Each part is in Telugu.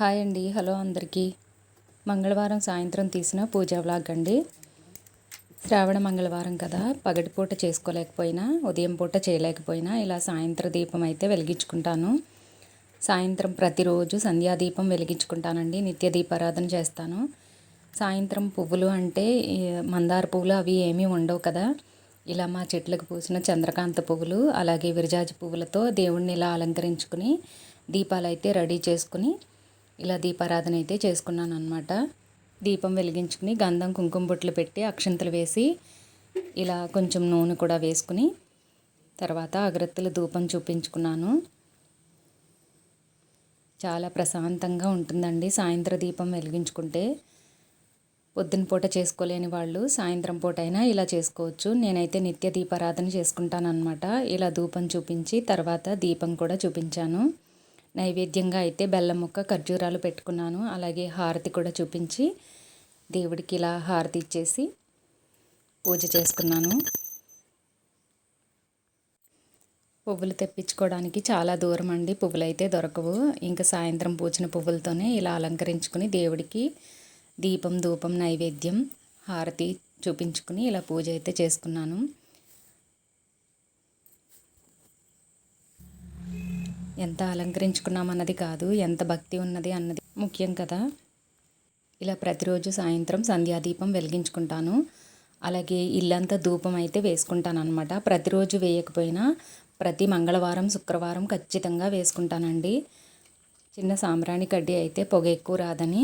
హాయ్ అండి. హలో అందరికీ. మంగళవారం సాయంత్రం తీసిన పూజా వ్లాగ్ అండి. శ్రావణ మంగళవారం కదా. పగటిపూట చేసుకోలేకపోయినా ఉదయం పూట చేయలేకపోయినా ఇలా సాయంత్ర దీపం అయితే వెలిగించుకుంటాను. సాయంత్రం ప్రతిరోజు సంధ్యాదీపం వెలిగించుకుంటానండి. నిత్య దీపారాధన చేస్తాను. సాయంత్రం పువ్వులు అంటే మందార పువ్వులు అవి ఏమీ ఉండవు కదా. ఇలా మా చెట్లకు పూసిన చంద్రకాంత పువ్వులు అలాగే విరజాజి పువ్వులతో దేవుణ్ణి ఇలా అలంకరించుకుని దీపాలు అయితే రెడీ చేసుకుని ఇలా దీపారాధన అయితే చేసుకున్నాను అనమాట దీపం వెలిగించుకుని గంధం కుంకుమ బొట్లు పెట్టి అక్షంతలు వేసి ఇలా కొంచెం నూనె కూడా వేసుకుని తర్వాత అగరత్తులు ధూపం చూపించుకున్నాను. చాలా ప్రశాంతంగా ఉంటుందండి సాయంత్రం దీపం వెలిగించుకుంటే. పొద్దున పూట చేసుకోలేని వాళ్ళు సాయంత్రం పూట అయినా ఇలా చేసుకోవచ్చు. నేనైతే నిత్య దీపారాధన చేసుకుంటానన్నమాట. ఇలా ధూపం చూపించి తర్వాత దీపం కూడా చూపించాను. నైవేద్యంగా అయితే బెల్లం ముక్క ఖర్జూరాలు పెట్టుకున్నాను. అలాగే హారతి కూడా చూపించి దేవుడికి ఇలా హారతి ఇచ్చేసి పూజ చేసుకున్నాను పువ్వులు తెప్పించుకోవడానికి చాలా దూరం అండి. పువ్వులు అయితే దొరకవు. ఇంకా సాయంత్రం పూచిన పువ్వులతోనే ఇలా అలంకరించుకుని దేవుడికి దీపం ధూపం నైవేద్యం హారతి చూపించుకుని ఇలా పూజ అయితే చేసుకున్నాను. ఎంత అలంకరించుకున్నామన్నది కాదు ఎంత భక్తి ఉన్నది అన్నది ముఖ్యం కదా. ఇలా ప్రతిరోజు సాయంత్రం సంధ్యాదీపం వెలిగించుకుంటాను. అలాగే ఇల్లంతా ధూపం అయితే వేసుకుంటాను అనమాట ప్రతిరోజు వేయకపోయినా ప్రతి మంగళవారం శుక్రవారం ఖచ్చితంగా వేసుకుంటానండి. చిన్న సాంబ్రాణి కడ్డీ అయితే పొగ ఎక్కువ రాదని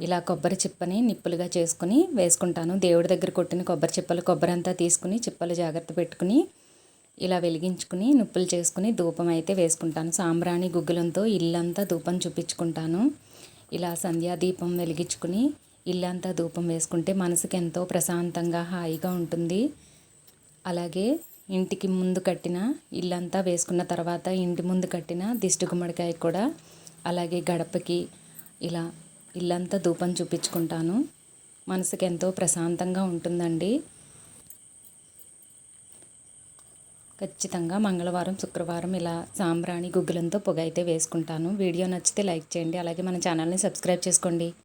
ఇలా కొబ్బరి చిప్పని నిప్పులుగా చేసుకుని వేసుకుంటాను. దేవుడి దగ్గర కొట్టిన కొబ్బరి చిప్పలు కొబ్బరి అంతా తీసుకుని చిప్పలు జాగ్రత్త పెట్టుకుని ఇలా వెలిగించుకుని నుప్పులు చేసుకుని ధూపం అయితే వేసుకుంటాను. సాంబ్రాణి గుగ్గులంతో ఇల్లంతా ధూపం చూపించుకుంటాను. ఇలా సంధ్యాదీపం వెలిగించుకుని ఇల్లంతా ధూపం వేసుకుంటే మనసుకి ఎంతో ప్రశాంతంగా హాయిగా ఉంటుంది. అలాగే ఇంటికి ముందు కట్టిన ఇల్లంతా వేసుకున్న తర్వాత ఇంటి ముందు కట్టిన దిష్టి గుమ్మడికాయ కూడా అలాగే గడపకి ఇలా ఇల్లంతా ధూపం చూపించుకుంటాను. మనసుకి ఎంతో ప్రశాంతంగా ఉంటుందండి. ఖచ్చితంగా మంగళవారం శుక్రవారం ఇలా సాంబ్రాణి గుగ్గులంతో పొగ అయితే వేసుకుంటాను. వీడియో నచ్చితే లైక్ చేయండి. అలాగే మన ఛానల్ని సబ్స్క్రైబ్ చేసుకోండి.